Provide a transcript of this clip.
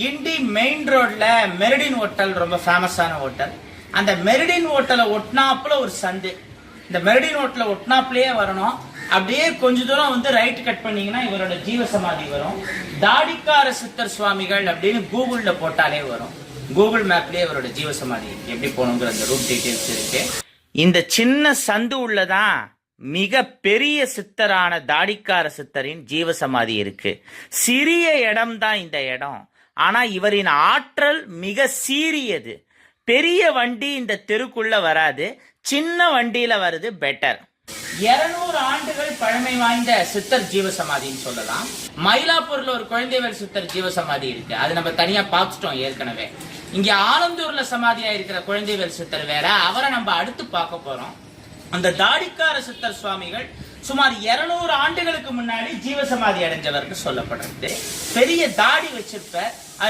கிண்டி main ரோட்ல Meridien hotel ரொம்ப ஃபேமஸான ஹோட்டல் அந்த மெரிடின் ஹோட்டலை ஒட்டினாப்புல ஒரு சந்து. இந்த மெரிடின் ஹோட்டலை ஒட்டினாப்புலயே வரணும். அப்படியே கொஞ்ச தூரம் வந்து ரைட் கட் பண்ணீங்கன்னா இவரோட ஜீவ சமாதி வரும். தாடிக்கார சித்தர் சுவாமிகள் அப்படின்னு கூகுள்ல போட்டாலே வரும். கூகுள் மேப்லயே இவரோட ஜீவ சமாதி எப்படி போகணுங்கிற அந்த ரூட் டீட்டெயில்ஸ் இருக்கு. இந்த சின்ன சந்து உள்ளதான் மிக பெரிய சித்தரான தாடிக்கார சித்தரின் ஜீவசமாதி இருக்கு. சிறிய இடம் தான் இந்த இடம். ஆனா இவரின் ஆற்றல் மிக சீரியது பெரிய வண்டி இந்த தெருக்குள்ள வராது. சின்ன வண்டியில வருது பெட்டர் இருநூறு ஆண்டுகள் பழமை வாய்ந்த சித்தர் ஜீவசமாதின்னு சொல்லலாம். மயிலாப்பூர்ல ஒரு குழந்தைவர் சித்தர் ஜீவசமாதி இருக்கு. அது நம்ம தனியா பார்த்துட்டோம் ஏற்கனவே. இங்க ஆலந்தூர்ல சமாதியா இருக்கிற குழந்தைவர் சித்தர் வேற. அவரை நம்ம அடுத்து பார்க்க போறோம். அந்த தாடிக்கார சித்தர் சுவாமிகள் சுமார் 200 ஆண்டுகளுக்கு முன்னாடி ஜீவசமாதி அடைஞ்சவருக்கு சொல்லப்படுறது. பெரிய தாடி வச்சிருப்ப.